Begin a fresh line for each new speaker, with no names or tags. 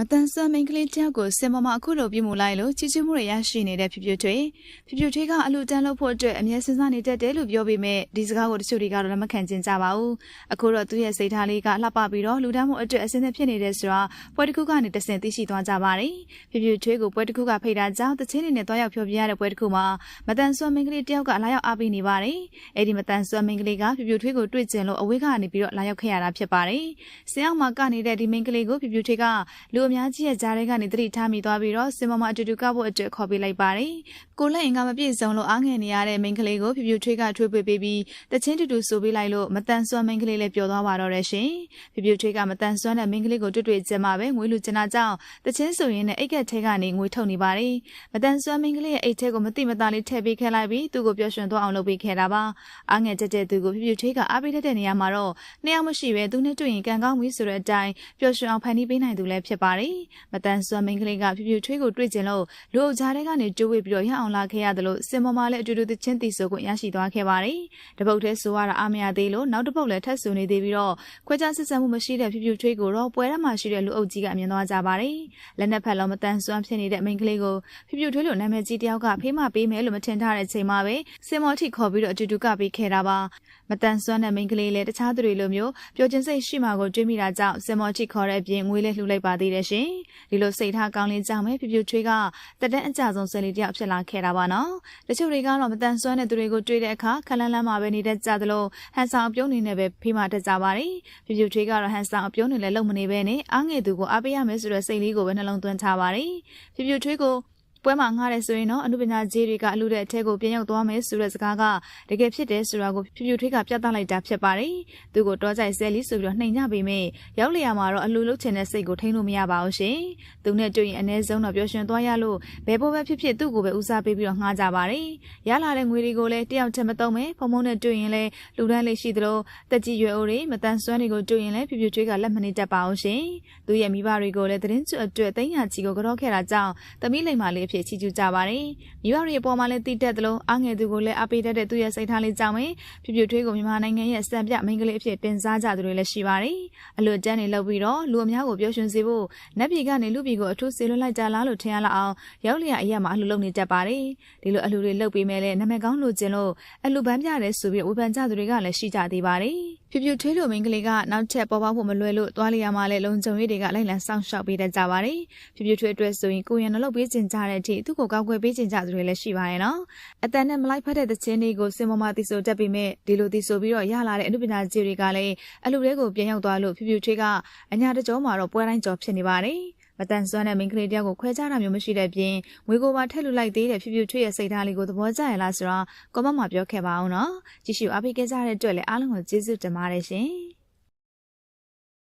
မတန်ဆွမ်းမိန်းကလေးတယောက်ကိုစင်မမအခုလိုပြုမှုလိုက်လို့ချီချူးမှုတွေရရှိနေတဲ့ဖြူဖြူထွေဖြူဖြူထွေကအလူတန်းလို့ဖို့အတွက်အမြဲစဉ်းစားနေတတ်တယ်လို့ပြောပေမဲ့ဒီစကားကိုတချို့တွေကတော့လက်မခံကျင်ကြပါဘူးအခုတော့သူ့ရဲ့စိတ်ထားလေးကလှပပြီးတော့လူတန်းမှုအတွက်အစင်းသဖြစ်နေတဲ့ဆိုတာပွဲတစ်ခုကနေတဆင်သိရှိသွားကြပါတယ်ဖြူဖြူထွေကိုပွဲတစ်ခုကဖိတ်တာကြောင့်တချင်းတွေနဲ့တွားရောက်ဖြောပြရတဲ့ပွဲတစ်ခုမှာမတန်ဆွမ်းမိန်းကလေးတယောက်ကလာရောက်အားပေးနေပါတယ်အဲ့ဒီမတန်ဆွမ်းမိန်းကလေးကဖြူဖြူထွေကိုတွေ့ကျင်လို့အဝေးကနေပြီးတော့လာရောက်ခဲ့ရတာဖြစ်ပါတယ်ဆင်းအောင်မှာကနေဒီမိန်းကလေးကိုဖြူဖြူထွေကလူအများကြီးရဲ့ကြားထဲကနေသတိထားမိသွားပြီးတော့စင်မမအတူတူကဖို့အတွက်ခေါ်ပေးလိုက်ပါတယ်။ ကိုလက်အင်ကမပြည့်စုံလို့အားငယ်နေရတဲ့မိန်းကလေးကိုဖြူဖြူထွေးကထွေးပွေပေးပြီးတချင်းတူတူဆိုပေးလိုက်လို့မတန်ဆွမ်းမိန်းကလေးလည်းပျော်သွားပါတော့တယ်ရှင်။ဖြူဖြူထွေးကမတန်ဆွမ်းတဲ့မိန်းကလေးကိုတွေ့တွေ့ကြမှာပဲငွေလူကျနာကြောင့်တချင်းဆိုရင်လည်းအိတ်ကက်ထဲကနေငွေထုတ်နေပါတယ်။မတန်ဆွမ်းမိန်းကလေးရဲ့အိတ်ထဲကိုမတိမသားလေးထည့်ပေးခဲ့လိုက်ပြီးသူ့ကိုပျော်ရွှင်သွားအောင်လုပ်ပေးခဲ့တာပါ။အားငယ်ကြတဲ့သူကိုဖြူဖြူထွေးကအားပေးတတ်တဲ့နေရာမှာတော့နှစ်ယောက်မရှိပဲသူနဲ့တွေ့ရင်ကံကောင်းပြီဆိုတဲ့အတိုင်းပျော်ရွှင်အောင်ဖန်တီးပေးနိုင်သူလည်းဖြစ်ပါတယ်။မတန်ဆွမ်းမိန်းကလေးကဖြူဖြူထွေးကိုတွေ့ကျင်လို့လူအုပ်ကြားထဲကနေကျိုးဝေးပြီးတော့ရအောင်လာခဲ့ရတယ်လို့စင်မမလည်းအတူတူသချင်းတီဆိုကိုရရှိသွားခဲ့ပါတယ်။တပုတ်ထဲဆိုရတာအာမရသေးလို့နောက်တပုတ်လည်းထပ်ဆူနေသေးပြီးတော့ခွဲခြားစစ်ဆန်မှုမရှိတဲ့ဖြူဖြူထွေးကိုတော့ပွဲထဲမှာရှိတဲ့လူအုပ်ကြီးကအမြင်သွားကြပါတယ်။လက်နက်ဖက်လုံးမတန်ဆွမ်းဖြစ်နေတဲ့မိန်းကလေးကိုဖြူဖြူထွေးလိုနာမည်ကြီးတယောက်ကဖေးမပေးမယ်လို့မထင်ထားတဲ့အချိန်မှာပဲစင်မော်ထိခေါ်ပြီးတော့အတူတူကပေးခဲ့တာပါ။မတန်ဆွမ်းတဲ့မိန်းကလေးလည်းတခြားသူတွေလိုမျိုးပျော်ကျင်စိတ်ရှိမှကိုတွေးမိတာကြောင့်စင်မော်ထိခေါ်တဲ့အပြင်ငွေလေးလှူလိုက်ပါသေးတယ်ရှင်။ဒီလိုစိတ်ထားကောင်းလေးကြောင့်ပဲဖြူဖြူထွေးကတက်တဲ့အကြဆုံးဆယ်လေးတယောက်ဖြစ်လာခဲ့တာပါနော်။တချို့တွေကတော့မတန်ဆွမ်းတဲ့သူတွေကိုတွေ့တဲ့အခါခလန်းလန်းမှာပဲနေတဲ့ကြသလိုဟန်ဆောင်အပြုံးနေနဲ့ပဲဖိမတက်ကြပါတယ်။ဖြူဖြူထွေးကတော့ဟန်ဆောင်အပြုံးနေလဲလုံမနေပဲနဲ့အားငယ်သူကိုအားပေးရမယ်ဆိုတဲ့စိတ်လေးကိုပဲနှလုံးသွင်းထားပါတယ်။ဖြူဖြူထွေးကို ပွဲမှာငှားတယ်ဆိုရင်တော့အမှုပညာကြီးတွေကအလူတဲ့အထက်ကိုပြန်ရောက်သွားမယ်ဆိုတဲ့စကားကတကယ်ဖြစ်တယ်ဆိုတာကိုဖြူဖြူထွေးကပြသလိုက်တာဖြစ်ပါတယ်။သူကိုတောကြိုက်ဆဲလီဆိုပြီးတော့နှိမ်ညပေမဲ့ရောက်လျာမှာတော့အလူလုချင်တဲ့စိတ်ကိုထိန်းလို့မရပါဘူးရှင်။သူနဲ့တွေ့ရင်အ ਨੇ ဆုံးတော့ပျော်ရွှင်သွားရလို့ဘယ်ပေါ်ပဲဖြစ်ဖြစ်သူ့ကိုပဲဦးစားပေးပြီးတော့ငှားကြပါတယ်။ရလာတဲ့ငွေတွေကိုလည်းတယောက်တည်းမသုံးပဲဖုံဖုံနဲ့တွေ့ရင်လည်းလူတန်းလေးရှိသလိုတက်ကြီးရွယ်အိုတွေမတန်ဆွမ်းတွေကိုတွေ့ရင်လည်းဖြူဖြူထွေးကလက်မနေတတ်ပါဘူးရှင်။သူရဲ့မိဘတွေကိုလည်းသတင်းကျွတ်အတွက်သိညာကြီးကိုကြောခဲ့တာကြောင့်သမီးလိမ္မာလေးအဖြစ်ချီးကျူးကြပါတယ်။မိဘတွေအပေါ်မှာလည်းတည်တတ်သလိုအားငယ်သူကိုလည်းအားပေးတတ်တဲ့သူရဲ့စိတ်ထားလေးကြောင့်ပဲဖြူဖြူထွေးကိုမြန်မာနိုင်ငံရဲ့စံပြမိန်းကလေးအဖြစ်တင်စားကြသူတွေလည်းရှိပါတယ်။အလွတ်တန်းတွေလုပ်ပြီးတော့လူအများကိုပြောရှင်စေဖို့နက်ပြည်ကနေလူပြည်ကိုအထူးစေလွှတ်လိုက်ကြလားလို့ထင်ရလောက်အောင်ရောက်လျက်အရက်မှာအလှလုပ်နေတတ်ပါတယ်။ဒီလိုအလှတွေလုပ်ပြီးမဲ့လည်းနာမည်ကောင်းလို့ကျင်လို့အလှပန်းပြတယ်ဆိုပြီးဝေဖန်ကြသူတွေကလည်းရှိကြသေးပါတယ်။ဖြူဖြူထွေးလိုမိန်းကလေးကနောက်ထပ်ပေါ်ပေါက်ဖို့မလွယ်လို့သွားလျာမှာလည်းလုံခြုံရေးတွေကလိုက်လံစောင့်ရှောက်ပေးတတ်ကြပါတယ်။ဖြူဖြူထွေးအတွက်ဆိုရင်ကိုရံနှုတ်ပေးကျင်ကြတဲ့အထိသူ့ကိုကောက်ွယ်ပေးကျင်ကြသူတွေလည်းရှိပါရဲ့နော်အတန်နဲ့မလိုက်ဖက်တဲ့သချင်းတွေကိုစင်မမတီဆိုတက်ပြီးမဲ့ဒီလိုတီဆိုပြီးတော့ရလာတဲ့အမှုပညာကြီးတွေကလည်းအလူတွေကိုပြန်ရောက်သွားလို့ဖြူဖြူထွေးကအညာတကြောမှာတော့ပွဲတိုင်းကြောဖြစ်နေပါတယ် မတန်ဆွမ်းတဲ့မိန်းကလေးတယောက်ကိုခွဲခြားတာမျိုးမရှိတဲ့ပြင်ငွေကိုပါထည့်လူလိုက်သေးတဲ့ဖြူဖြူထွေးရဲ့စိတ်ထားလေးကိုသဘောကျရလားဆိုတော့ကောမမှာပြောခဲ့ပါအောင်နော်ကြည့်ရှုအားပေးခဲ့ကြတဲ့အတွက်လည်းအားလုံးကိုကျေးဇူးတင်ပါတယ်ရှင်